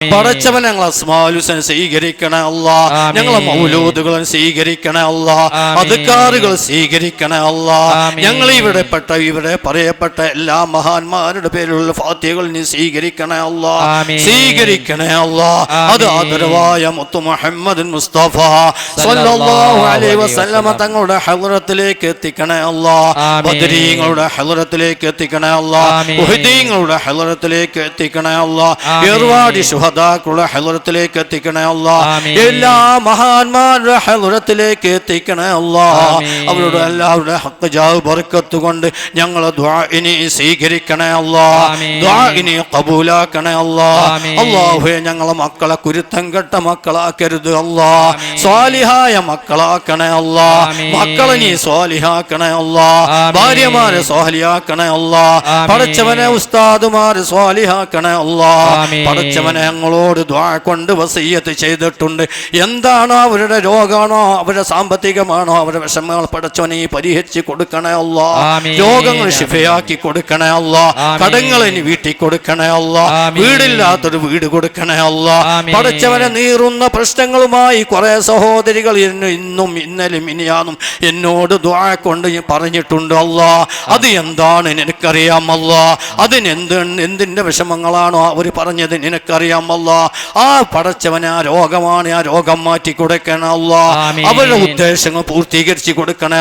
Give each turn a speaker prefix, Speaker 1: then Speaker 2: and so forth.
Speaker 1: പടച്ചവൻ ഞങ്ങളെ സ്മാലുസനെ സ്വീകരിക്കണേ അല്ല. ഞങ്ങളെ മൗലൂദുകളും സ്വീകരിക്കണേ അല്ല. അധികാരികൾ സ്വീകരിക്കണ അല്ല. ഞങ്ങൾ ഇവിടെ പെട്ട ഇവിടെ പറയപ്പെട്ട എല്ലാ മഹാന്മാരുടെ പേരിലുള്ള ഫാത്തികൾ നീ സ്വീകരിക്കണേ അല്ല. സ്വീകരിക്കണ അല്ല. അത്. ആദരവായ മുത്തു മുഹമ്മദ് മുസ്തഫ
Speaker 2: സല്ലല്ലാഹു
Speaker 1: അലൈഹി വസല്ലമ തങ്ങളുടെ ഹലറത്തിലേക്ക് എത്തിക്കണേ അല്ല. ബദരീങ്ങളുടെ ഹലറത്തിലേക്ക് എത്തിക്കണേ അല്ല. ഉഹദീങ്ങളുടെ ഹലറത്തിലേക്ക് എത്തിക്കണേ അല്ല.
Speaker 2: ഏർവാടി
Speaker 1: ഏർവാടി ശുഹദാക്കളുടെ ഹലുറത്തിലേക്ക് എത്തിക്കണേ അല്ല. എല്ലാ മഹാന്മാരുടെ ഹലുറത്തിലേക്ക് എത്തിക്കണേ അല്ല. അവരുടെ എല്ലാവരുടെ ഹക്ക് ജാവ് ബർക്കത്ത് കൊണ്ട് ഞങ്ങളെ ദ്വാഇനി സ്വീകരിക്കണേ അല്ല. ദ്വാഇനി കബൂലാക്കണേ അല്ല. അള്ളാഹുവെ ഞങ്ങളെ മക്കളെ കുരുത്തം കെട്ട മക്കളാക്കരുത് അല്ല. സ്വാലിഹായ മക്കളാക്കണേ അല്ല. മക്കളെ നീ സ്വാലിഹാക്കണേ അല്ല. ഭാര്യമാരെ സ്വാലിഹാക്കണേ അല്ല. പഠിച്ചവനെ ഉസ്താദുമാരെ സ്വാലിഹാക്കണേ അല്ല.
Speaker 2: ആമീൻ.
Speaker 1: ഞങ്ങളോട് ദ്വാ കൊണ്ട് വസീയത്ത് ചെയ്തിട്ടുണ്ട്. എന്താണോ അവരുടെ രോഗമാണോ അവരുടെ സാമ്പത്തികമാണോ അവരുടെ വിഷമങ്ങൾ പടച്ചവനെ നീ പരിഹരിച്ച് കൊടുക്കണേ അല്ല. രോഗങ്ങൾ ശിഫയാക്കി കൊടുക്കണേ അല്ല. കടങ്ങൾ ഇനി വീട്ടിൽ കൊടുക്കണേ അല്ല. വീടില്ലാത്തൊരു വീട് കൊടുക്കണേ അല്ല.
Speaker 2: പഠിച്ചവനെ
Speaker 1: പടച്ചവനെ നീറുന്ന പ്രശ്നങ്ങളുമായി കുറെ സഹോദരികൾ ഇന്നും ഇന്നലും ഇനിയാന്നും എന്നോട് ദ്വാ കൊണ്ട് പറഞ്ഞിട്ടുണ്ട് അല്ല. അത് എന്താണ് നിനക്കറിയാമല്ല? അതിനെന്ത് അതിന് എന്തിന്റെ വിഷമങ്ങളാണോ അവർ പറഞ്ഞത് നിനക്കറിയാം അല്ല ആ പടച്ചവന് ആ രോഗമാണ് ആ രോഗം മാറ്റി കൊടുക്കണ അല്ല. അവരുടെ ഉദ്ദേശങ്ങൾ പൂർത്തീകരിച്ച് കൊടുക്കണേ